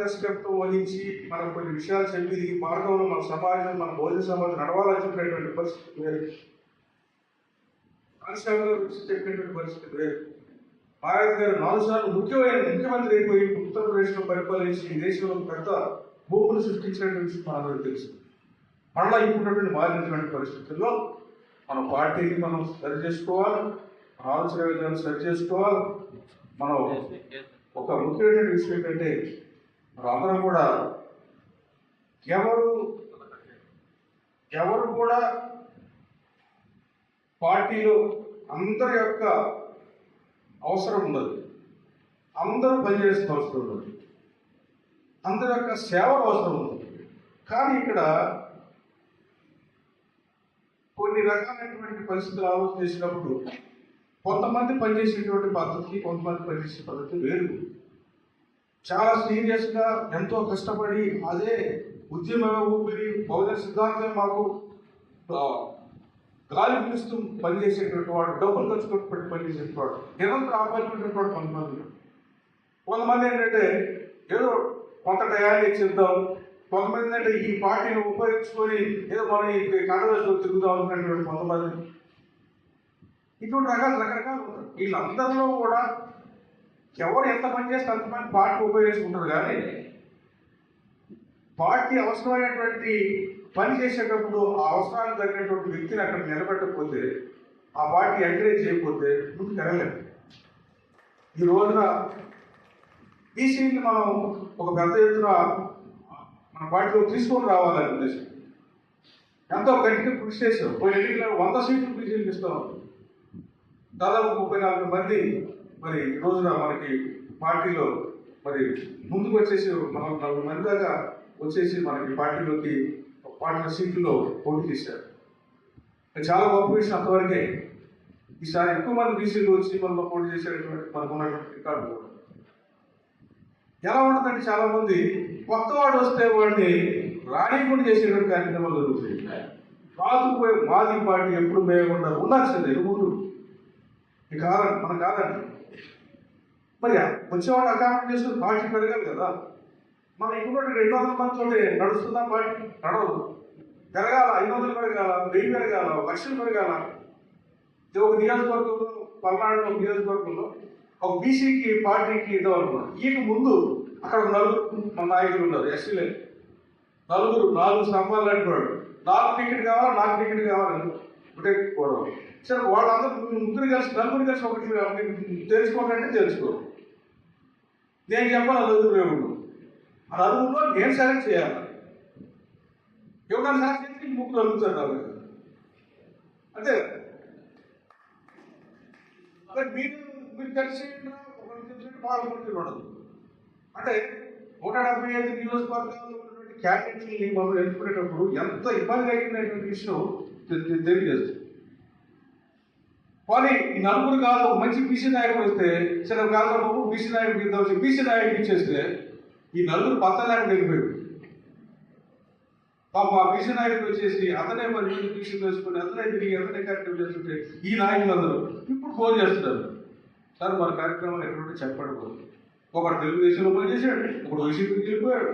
మార్గదర్శకత్వం వహించి మనకు కొన్ని విషయాలు చెప్పి ఈ మార్గంలో మన సమాజం మన బోధన సమాజం నడవాలని చెప్పినటువంటి పరిస్థితి వేరు కానిస్టేబుల్ గారు గురించి చెప్పినటువంటి పరిస్థితి వేరు భారత్ గారు నాలుగు సార్లు ముఖ్యమైన ముఖ్యమంత్రి అయిపోయి ఉత్తరప్రదేశ్లో పరిపాలించి ఈ దేశంలో పెద్ద భూములు సృష్టించినటువంటి విషయం మనందరికీ తెలుసు. మళ్ళా ఇప్పుడున్నటువంటి మారినటువంటి పరిస్థితుల్లో మన పార్టీని మనం సరి చేసుకోవాలి మన ఆలోచన విధానం సరి చేసుకోవాలి. మనం ఒక ముఖ్యమైన విషయం ఏంటంటే మనందరం కూడా ఎవరు ఎవరు కూడా పార్టీలో అందరి యొక్క అవసరం ఉండదు. అందరూ పనిచేసిన అవసరం ఉండదు. అందరి యొక్క సేవ అవసరం ఉంది కానీ ఇక్కడ కొన్ని రకాలైనటువంటి పరిస్థితులు ఆలోచన చేసినప్పుడు కొంతమంది పనిచేసేటువంటి పద్ధతి కొంతమంది పనిచేసే పద్ధతి వేరు. చాలా సీరియస్గా ఎంతో కష్టపడి అదే ఉద్యమ ఊపిరి బౌద్ధ సిద్ధాంతం మాకు గాలి పిలుస్తూ పనిచేసేటువంటి వాడు డబ్బులు ఖర్చు పెట్టి పనిచేసేటువంటి వాడు నిరంతరం ఆపాల్సినటువంటి వాడు కొంతమంది. కొంతమంది ఏంటంటే ఏదో కొంత టయాన్ని ఇచ్చిద్దాం కొంతమంది ఏంటంటే ఈ పార్టీని ఉపయోగించుకొని ఏదో మనం ఈ కడవేసులో తిరుగుదాం అనుకునేటువంటి కొంతమంది. ఇటువంటి రకాల రకరకాలు వీళ్ళందరిలో కూడా ఎవరు ఎంత పని చేస్తే అంతమంది పార్టీ ఉపయోగించుకుంటారు కానీ పార్టీ అవసరమైనటువంటి పని చేసేటప్పుడు ఆ అవసరానికి తగినటువంటి వ్యక్తిని అక్కడ నిలబెట్టకపోతే ఆ పార్టీ ఎంకరేజ్ చేయకపోతే ముందుకు వెళ్ళలేదు ఈ రోజున బీసీని మనం ఒక పెద్ద ఎత్తున మన పార్టీలో తీసుకొని రావాలని ఉద్దేశం. ఎంతో గట్టిగా కృషి చేశారు. పోయిన ఎన్నికల్లో వంద సీట్లు బీసీలకు ఇస్తాం. దాదాపు ముప్పై నాలుగు మంది మరి ఈ రోజున మనకి పార్టీలో మరి ముందుకు వచ్చేసి మనం నాలుగు మంది దాకా వచ్చేసి మనకి పార్టీలోకి పార్టీ సీట్లో పోటీ చేశారు చాలా గొప్ప విషయం అంతవరకే. ఈసారి ఎక్కువ మంది బీసీలు వచ్చి మనలో పోటీ చేసేటటువంటి మనకు ఉన్నటువంటి రికార్డు కూడా. ఎలా ఉంటుందంటే చాలా మంది కొత్త వాడు వస్తే వాడిని రాణికుండా చేసేటువంటి కార్యక్రమాలు జరుగుతాయి రాజుపోయే మాది పార్టీ ఎప్పుడు మేయకుండా ఉండాల్సిందే ఊరు ఈ కాదండి మనం కాదండి మరి వచ్చేవాడు అకామిడేట్ చేసుకుని పార్టీ పెరగాలి కదా. మనం ఇప్పుడు రెండు వందల మందితో నడుస్తుందా పార్టీ? నడవదు. పెరగాల? ఐదు వందలు పెరగాల? వెయ్యి పెరగాల? లక్షలు పెరగాల? ఒక నియోజకవర్గంలో పల్నాడు ఒక నియోజకవర్గంలో ఒక బీసీకి పార్టీకి ఇద్దాం అనుకున్నాం. ఈయన ముందు అక్కడ నలుగురు మన నాయకులు ఉన్నారు ఎస్సీలే. నలుగురు నాలుగు స్తంభాలు అంటున్నాడు నాకు టికెట్ కావాలి? నాకు టికెట్ కావాలని ఒకటే గొడవ సరే వాళ్ళందరూ ముగ్గురు కలిసి నలుగురు కలిసి ఒకటి తెలుసుకోవాలంటే తెలుసుకో నేను చెప్పాలి నలుగురు రేవుడు ఆ నలుగురులో నేను సెలెక్ట్ చేయాలి. ఎవరైనా సెలెక్ట్ చేస్తే ముగ్గురు అడుగుతారు నాకు అంతే. అదే మీరు మీరు కలిసి పాల్గొంటే ఉండదు అంటే నూట డెబ్బై ఐదు నియోజకవర్గాల్లో ఉన్నటువంటి క్యాండిడేట్ని మనం ఎంచుకునేటప్పుడు ఎంత ఇబ్బంది అయిందనేటువంటి విషయం తెలియజేస్తుంది కానీ ఈ నలుగురు కాదు ఒక మంచి బీసీ నాయకుడు వస్తే సరే కాదు బాబు బీసీ నాయకుడు వచ్చి బీసీ నాయకుడు ఇచ్చేస్తే ఈ నలుగురు పత్త నాయకుడు వెళ్ళిపోయాడు పాప ఆ బీసీ నాయకుడు వచ్చేసి అతనే మరి బీసీ వేసుకుని అతనే తిరిగి అతనే కార్యక్రమం చేస్తుంటే ఈ నాయకులు అందరూ ఇప్పుడు ఫోన్ చేస్తున్నారు. సార్ మన కార్యక్రమాలు ఎక్కడ చెప్పండి ఒకడు తెలుగుదేశంలో పనిచేశాడు ఒకడు వైసీపీకి వెళ్ళిపోయాడు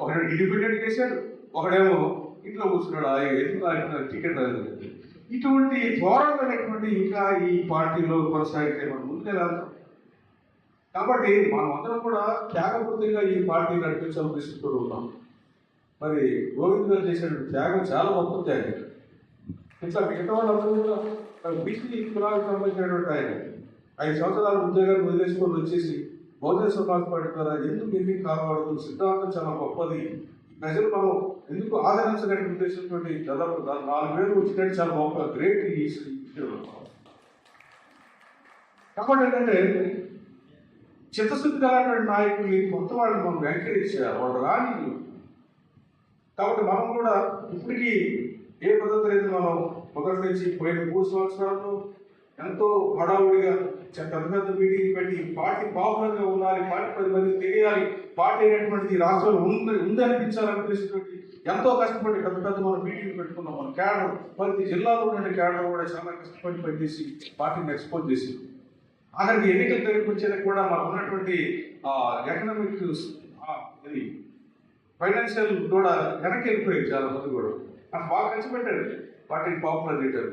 ఒకడు ఇండిపెండెంట్ చేశాడు ఒకడేమో ఇంట్లో కూర్చున్నాడు ఆ ఎందుకు టికెట్ రాలేదు ఇటువంటి ఘోరమైనటువంటి ఇంకా ఈ పార్టీలో కొనసాగితే మనం ముందుకెళ్ళాలి కాబట్టి మనం అందరం కూడా త్యాగపూర్తిగా ఈ పార్టీని నడిపించాలని తీసుకుంటూ ఉన్నాం. మరి గోవింద్ గారు చేసిన త్యాగం చాలా గొప్ప త్యాగం. ఇట్లా మిగతా వాళ్ళందరూ కూడా బీసీ కులాలకు సంబంధించినటువంటి ఆయన. ఐదు సంవత్సరాల ఉద్యోగాన్ని వదిలేసుకొని వచ్చేసి బహుజన సమాజ్ పార్టీ ద్వారా ఎందుకు ఎన్ని కాకూడదు సిద్ధాంతం చాలా గొప్పది. ప్రజలు మనం ఎందుకు ఆదరించడానికి ఉద్దేశించినటువంటి దాదాపు నాలుగు వేలు వచ్చినట్టు చాలా గొప్ప గ్రేట్ ఈ కాబట్టి ఏంటంటే చిత్తశుద్ధి కలటువంటి నాయకుల్ని కొత్త వాళ్ళని మనం ఎంకరేజ్ చేయాలి వాళ్ళు రాని కాబట్టి మనం కూడా ఇప్పటికీ ఏ పద్ధతి అయితే మనం మొదటి నుంచి పోయిన మూడు సంవత్సరాల్లో ఎంతో హడావుడిగా పెద్ద పెద్ద మీటింగ్ పెట్టి పార్టీ పాపులర్గా ఉండాలి పార్టీ పది మందికి తెలియాలి పార్టీ అనేటువంటిది రాష్ట్రంలో ఉంది ఉందనిపించాలని ఎంతో కష్టపడి పెద్ద పెద్ద మనం మీటింగ్ పెట్టుకున్నాం. మన క్యాడర్ ప్రతి జిల్లాలో ఉన్న క్యాడర్ కూడా చాలా కష్టపడి పనిచేసి పార్టీని ఎక్స్పోజ్ చేసి ఆఖరికి ఎన్నికల దగ్గరికి వచ్చేది కూడా మనకు ఉన్నటువంటి ఎకనామిక్ ఇది ఫైనాన్షియల్ కూడా వెనక్కి వెళ్ళిపోయింది చాలా మంది కూడా. నాకు బాగా ఖర్చు పెట్టారు. వాటిని పాపులర్ చేయటారు